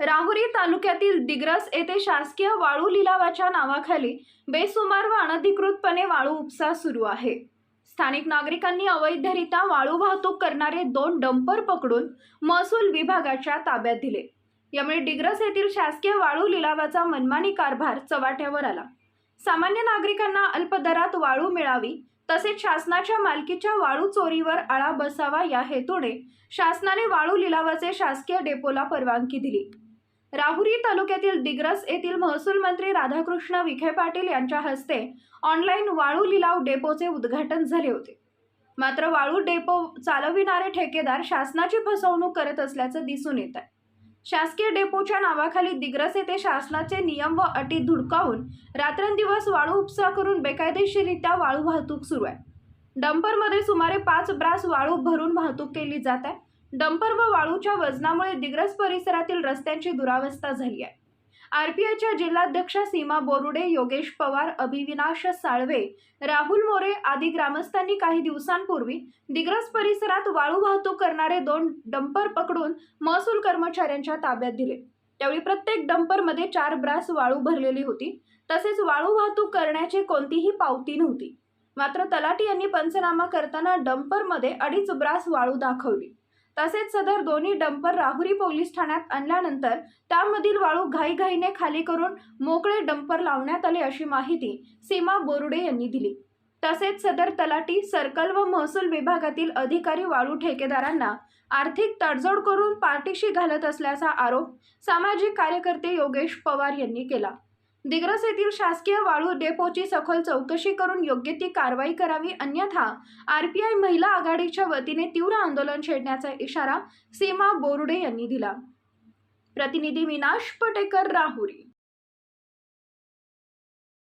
राहुरी तालुक्यातील दिग्रस येथे शासकीय वाळू लिलावाच्या नावाखाली बेसुमार व अनधिकृतपणे वाळू उपसा सुरू आहे. स्थानिक नागरिकांनी अवैधरित्या वाळू वाहतूक करणारे दोन डंपर पकडून महसूल विभागाच्या ताब्यात दिले. यामुळे डिग्रस येथील शासकीय वाळू लिलावाचा मनमानी कारभार चव्हाट्यावर आला. सामान्य नागरिकांना अल्पदरात वाळू मिळावी तसेच शासनाच्या मालकीच्या वाळू चोरीवर आळा बसावा या हेतूने शासनाने वाळू लिलावाचे शासकीय डेपोला परवानगी दिली. राहुरी तालुक्यातील दिग्रस येथील महसूल मंत्री राधाकृष्ण विखे पाटील यांच्या हस्ते ऑनलाईन वाळू लिलाव डेपोचे उद्घाटन झाले होते. मात्र वाळू डेपो चालविणारे ठेकेदार शासनाची फसवणूक करत असल्याचं दिसून येत आहे. शासकीय डेपोच्या नावाखाली दिग्रस येथे शासनाचे नियम व अटी धुडकावून रात्रंदिवस वाळू उपसा करून बेकायदेशीररित्या वाळू वाहतूक सुरू आहे. डंपरमध्ये सुमारे पाच ब्रास वाळू भरून वाहतूक केली जात आहे. डंपर व वाळूच्या वजनामुळे दिग्रस परिसरातील रस्त्यांची दुरावस्था झाली आहे. आरपीआयच्या जिल्हाध्यक्ष सीमा बोरुडे योगेश पवार अभिविनाश साळवे राहुल मोरे आदी ग्रामस्थांनी काही दिवसांपूर्वी दिग्रस परिसरात वाळू वाहतूक करणारे दोन डंपर पकडून महसूल कर्मचाऱ्यांच्या ताब्यात दिले. त्यावेळी प्रत्येक डंपरमध्ये चार ब्रास वाळू भरलेली होती. तसेच वाळू वाहतूक करण्याची कोणतीही पावती नव्हती. मात्र तलाटी यांनी पंचनामा करताना डंपरमध्ये अडीच ब्रास वाळू दाखवली. तसेच सदर दोन्ही डंपर राहुरी पोलीस ठाण्यात आणल्यानंतर त्यामधील वाळू घाईघाईने खाली करून मोकळे डंपर लावण्यात आले अशी माहिती सीमा बोरुडे यांनी दिली. तसेच सदर तलाठी सर्कल व महसूल विभागातील अधिकारी वाळू ठेकेदारांना आर्थिक तडजोड करून पार्टीशी घालत असल्याचा आरोप सामाजिक कार्यकर्ते योगेश पवार यांनी केला. दिग्रस येथील शासकीय वाळू डेपोची सखोल चौकशी करून योग्य ती कारवाई करावी अन्यथा आरपीआय महिला आघाडीच्या वतीने तीव्र आंदोलन छेडण्याचा इशारा सीमा बोर्डे यांनी दिला. प्रतिनिधी विनाश पटेकर राहुरी.